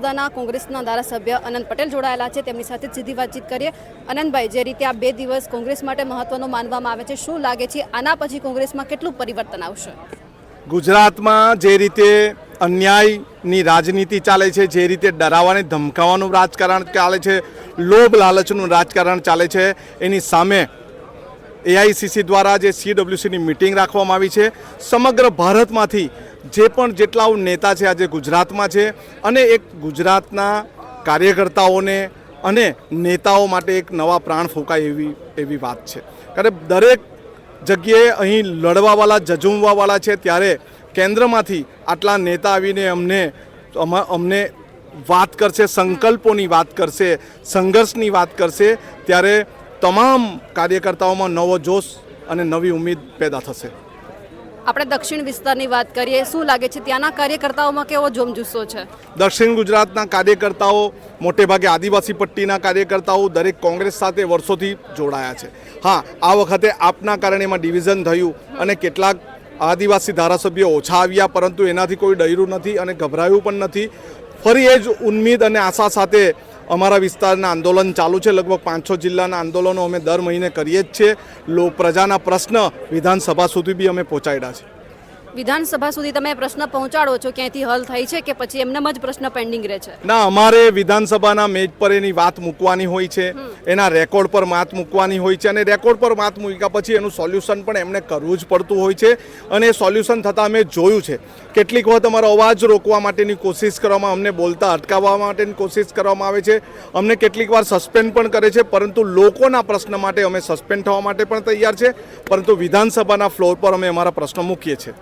વાંસદાના કોંગ્રેસના ધારાસભ્ય અનંત પટેલ જોડાયેલા છે. તેમની સાથે સીધી વાતચીત કરીએ. અનંતભાઈ, જે રીતે આ બે દિવસ કોંગ્રેસ માટે મહત્વનો માનવામાં આવે છે, શું લાગે છે? આના પછી કોંગ્રેસમાં કેટલું પરિવર્તન આવશે? ગુજરાતમાં જે રીતે અન્યાયની રાજનીતિ ચાલે છે, જે રીતે ડરાવવાની ધમકાવાનું રાજકારણ ચાલે છે, લોભ લાલચનું રાજકારણ ચાલે છે, એની સામે એઆઈસીસી દ્વારા જે સીડબ્લ્યુસીની મિટિંગ રાખવામાં આવી છે. સમગ્ર ભારતમાંથી જે પણ જેટલા નેતા છે, આજે ગુજરાતમાં છે, અને એક ગુજરાતના કાર્યકર્તાઓને અને નેતાઓ માટે એક નવા પ્રાણ ફૂંકાય એવી એવી વાત છે. કારણ દરેક જગ્યાએ અહીં લડવાવાળા જજુમવાવાળા છે, ત્યારે કેન્દ્રમાંથી આટલા નેતા આવીને અમને, અમ- અમને વાત કરશે, સંકલ્પોની વાત કરશે, સંઘર્ષની વાત કરશે, ત્યારે તમામ કાર્યકર્તાઓમાં નવો જોશ અને નવી ઉમેદ પેદા થશે. આપણે દક્ષિણ વિસ્તારની વાત કરીએ, શું લાગે છે ત્યાંના કાર્યકર્તાઓમાં કેવો જોમજુસ્સો છે? દક્ષિણ ગુજરાતના કાર્યકર્તાઓ મોટેભાગે આદિવાસી પટ્ટીના કાર્યકર્તાઓ દરેક કોંગ્રેસ સાથે વર્ષોથી જોડાયા છે. હા, આ વખતે આપના કારણે એમાં ડિવિઝન થયું અને કેટલાક આદિવાસી ધારાસભ્યો ઓછા આવ્યા, પરંતુ એનાથી કોઈ ડર્યું નથી અને ગભરાયું પણ નથી. ફરી એ જ ઉન્મીદ અને આશા સાથે અમારા વિસ્તારના આંદોલન ચાલુ છે. લગભગ પાંચ છ જિલ્લાના આંદોલનો અમે દર મહિને કરીએ જ છીએ. લો પ્રજાના પ્રશ્ન વિધાનસભા સુધી બી અમે પહોંચાડ્યા છે. વિધાનસભા સુધી તમે પ્રશ્ન પહોંચાડો છો ક્યાંથી હલ થાય છે કે પછી એમનેમ જ પ્રશ્ન પેન્ડિંગ રહે છે? ના, અમારે વિધાનસભાના મેજ પર એની વાત મૂકવાની હોય છે, એના રેકોર્ડ પર વાત મૂકવાની હોય છે, અને રેકોર્ડ પર વાત મૂક્યા પછી એનું સોલ્યુશન પણ એમને કરવું જ પડતું હોય છે, અને એ સોલ્યુશન થતાં અમે જોયું છે. કેટલીક વખત અમારો અવાજ રોકવા માટેની કોશિશ કરવામાં, અમને બોલતા અટકાવવા માટેની કોશિશ કરવામાં આવે છે, અમને કેટલીક વાર સસ્પેન્ડ પણ કરે છે, પરંતુ લોકોના પ્રશ્ન માટે અમે સસ્પેન્ડ થવા માટે પણ તૈયાર છે, પરંતુ વિધાનસભાના ફ્લોર પર અમે અમારા પ્રશ્નો મૂકીએ છીએ.